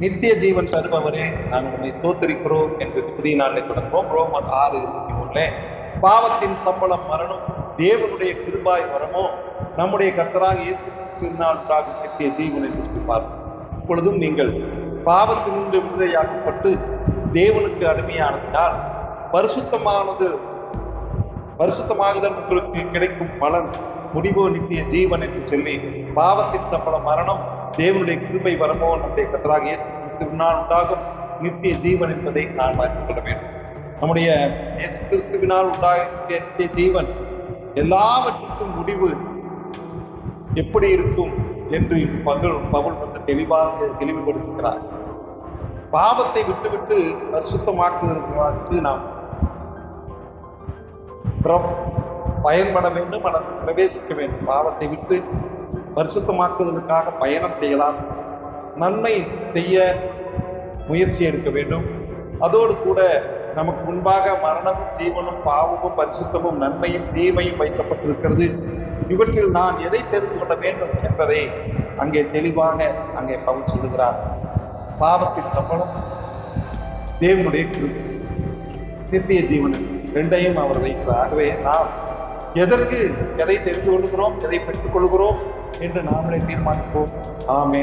நித்திய ஜீவன் தருபவரே நாங்கள் உண்மை தோத்தரிக்கிறோம் என்று புதிய நாளை தொடங்குவோம் ரோமர் ஆறு இருபத்தி மூணுல பாவத்தின் சம்பளம் மரணம் தேவனுடைய கிருபாய் வரமோ நம்முடைய கர்த்தராக இயேசு திருநாள் உண்டாகும் நித்திய ஜீவனை குறித்து பார்ப்போம். இப்பொழுதும் நீங்கள் பாவத்தினின்று விடுதலையாக்கப்பட்டு தேவனுக்கு அடிமையானதினால் பரிசுத்தமானது பரிசுத்தமாகுதல் உங்களுக்கு கிடைக்கும் பலன். முடிவோ நித்திய ஜீவன் என்று சொல்லி பாவத்தின் சம்பளம் மரணம் தேவனுடைய கிருபை வரமோ நம்முடைய கத்தராக இயேசு கிறிஸ்துவினால் உண்டாகும் நித்திய ஜீவன் என்பதை நான் அறிந்து கொள்ள வேண்டும். நம்முடைய இயேசு கிறிஸ்துவினால் உண்டாக நித்திய ஜீவன் எல்லாவற்றுக்கும் முடிவு எப்படி இருக்கும் என்று பகல் பகல் வந்து தெளிவாக தெளிவுபடுத்துகிறார். பாவத்தை விட்டுவிட்டு பரிசுத்தமாக்குவதற்கு நாம் பயன்பட வேண்டும் அல்லது பிரவேசிக்க வேண்டும். பாவத்தை விட்டு பரிசுத்தமாக்குவதற்காக பயணம் செய்யலாம். நன்மை செய்ய முயற்சி எடுக்க வேண்டும். அதோடு கூட நமக்கு முன்பாக மரணமும் ஜீவனும் பாவமும் பரிசுத்தமும் நன்மையும் தீமையும் வைக்கப்பட்டிருக்கிறது. இவற்றில் நான் எதை தெரிந்து கொள்ள வேண்டும் என்பதை அங்கே தெளிவாக அங்கே பவுல் சொல்லுகிறார். பாவத்தின் சம்பளம் தேவனுடைய கிருபை. நித்திய ஜீவனில் ரெண்டையும் அவர் வைக்கிறார். ஆகவே நாம் எதற்கு எதை தெரிந்து கொள்கிறோம் எதை பெற்றுக்கொள்கிறோம் என்று நாமளே தீர்மானிப்போம் ஆமே